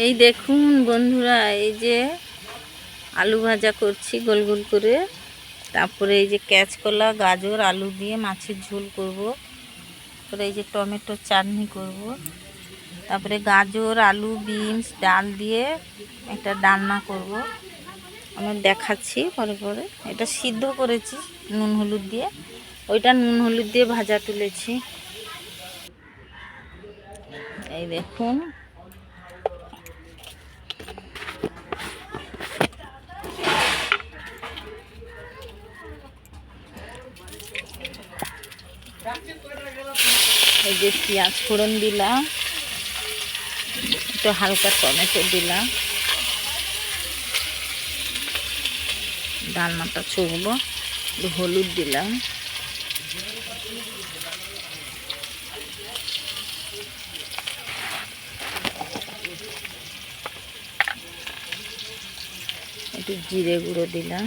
এই দেখুন বন্ধুরা, এই যে আলু ভাজা করছি গোল গোল করে। তারপরে এই যে ক্যাচকলা, গাজর, আলু দিয়ে মাছের ঝোল করব। তারপরে এই যে টমেটো চাটনি করব। তারপরে গাজর, আলু, বিনস, ডাল দিয়ে একটা ডালনা করব। আমি দেখাচ্ছি পরে পরে। এটা সিদ্ধ করেছি নুন হলুদ দিয়ে। ওইটা নুন হলুদ দিয়ে ভাজা তুলেছি। এই দেখুন এই যে পেঁয়াজ ফোড়ন দিলাম, একটু হালকা টমেটো দিলাম। ডালনাটা চুকবো একটু হলুদ দিলাম। একটু জিরে গুঁড়ো দিলাম।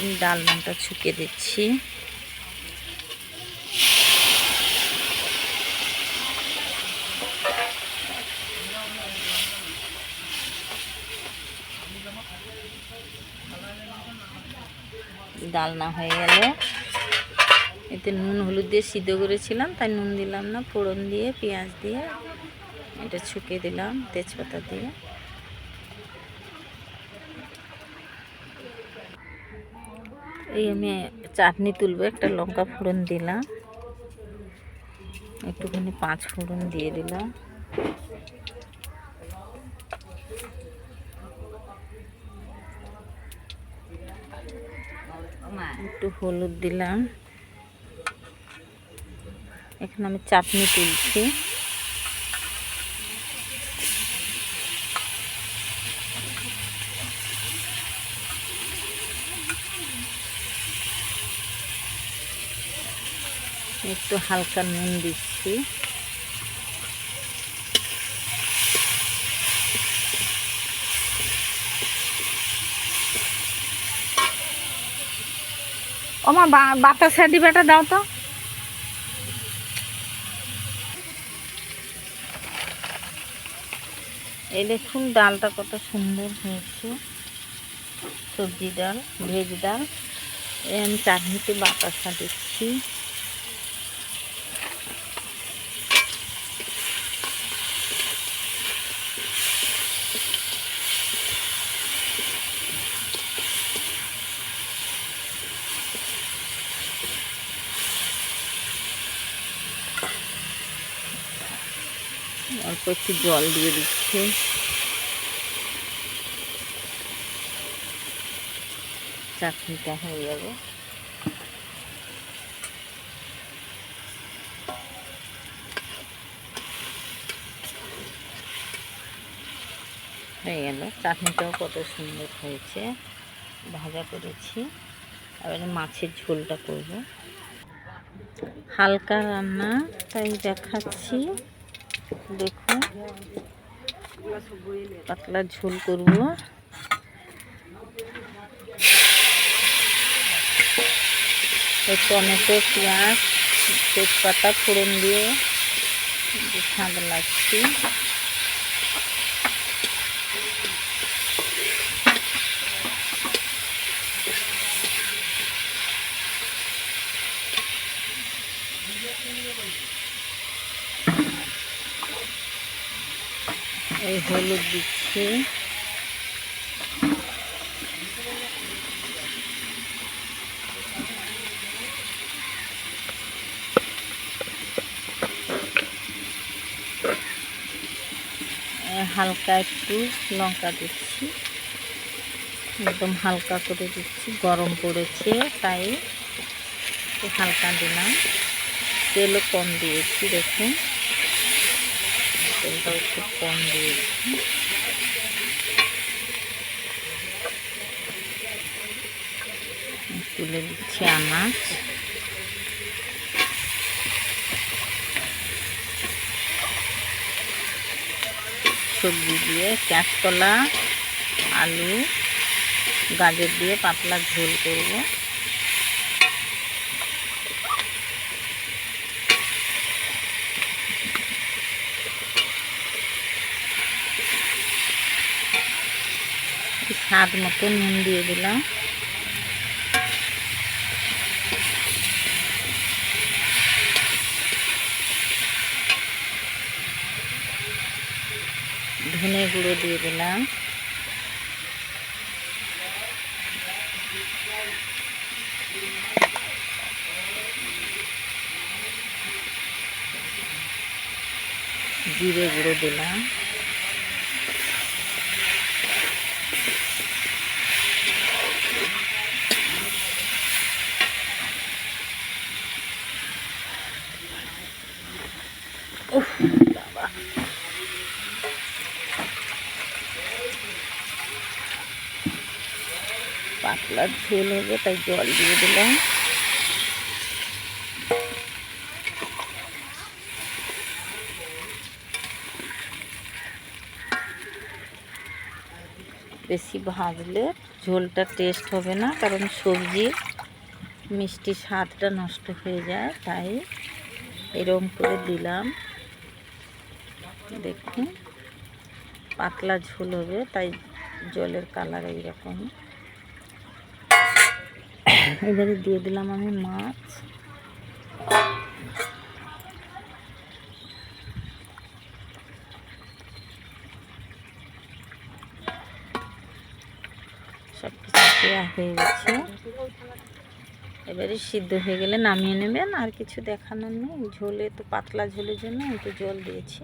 আমি ডালনাটা ছুকে দিচ্ছি। ডালনা হয়ে গেল। এতে নুন হলুদ দিয়ে সিদ্ধ করেছিলাম, তাই নুন দিলাম না, ফোড়ন দিয়ে, পেঁয়াজ দিয়ে। এটা ছুকে দিলাম, তেজপাতা দিয়ে। এই আমি চাটনি তুলবো, একটা লঙ্কা ফোড়ন দিলাম। একটুখানি পাঁচ ফোড়ন দিয়ে দিলাম। একটু হলুদ দিলাম। এখানে আমি চাটনি তুলছি। একটু হালকা নুন দিচ্ছি। ওমা বাতাসা ডিবাটা দাও তো। এই দেখুন, ডালটা কত সুন্দর হয়েছে। সবজি ডাল, ভেজ ডাল। আমি চাটনিতে বাতাসা দিচ্ছি। অল্প একটু জল দিয়ে দিচ্ছি। চাটনিটা হয়ে যাবে। হয়ে গেল। চাটনিটাও কত সুন্দর হয়েছে। ভাজা করেছি। এবারে মাছের ঝোলটা করব। হালকা রান্না, তাই দেখাচ্ছি। দেখুন পাতলা ঝোল করব। টমেটো পেঁয়াজ তেজপাতা ফোড়ন দিয়ে স্বাদ লাগছে। এই হলুদ দিচ্ছি। হালকা একটু লঙ্কা দিচ্ছি। একদম হালকা করে দিচ্ছি, গরম পড়েছে, তাই হালকা দিলাম। তেলও কম দিয়েছি, দেখুন। তেলটা একটু কম দিয়েছি তুলে দিচ্ছি আনাজ। সবজি দিয়ে কাঁচকলা আলু, গাজর দিয়ে পাতলা ঝোল করব। স্বাদ মতো নুন দিয়ে দিলাম। ধনে গুঁড়ো দিয়ে দিলাম। জিরে গুঁড়ো দিলাম। পাতলা ঝোল হবে, তাই জল দিয়ে দিলাম। বেশি ভাজলে ঝোলটা টেস্ট হবে না, কারণ সবজির মিষ্টি স্বাদটা নষ্ট হয়ে যায়, তাই এরম করে দিলাম। দেখুন, পাতলা ঝোল হবে, তাই জলের কালার এইরকম। এবারে দিয়ে দিলাম আমি মাছ। সব কিছু হয়ে গেছে। এবারে সিদ্ধ হয়ে গেলে নামিয়ে নেবেন, আর কিছু দেখানোর নেই। ঝোলে তো পাতলা ঝোলের জন্য একটু জল দিয়েছি।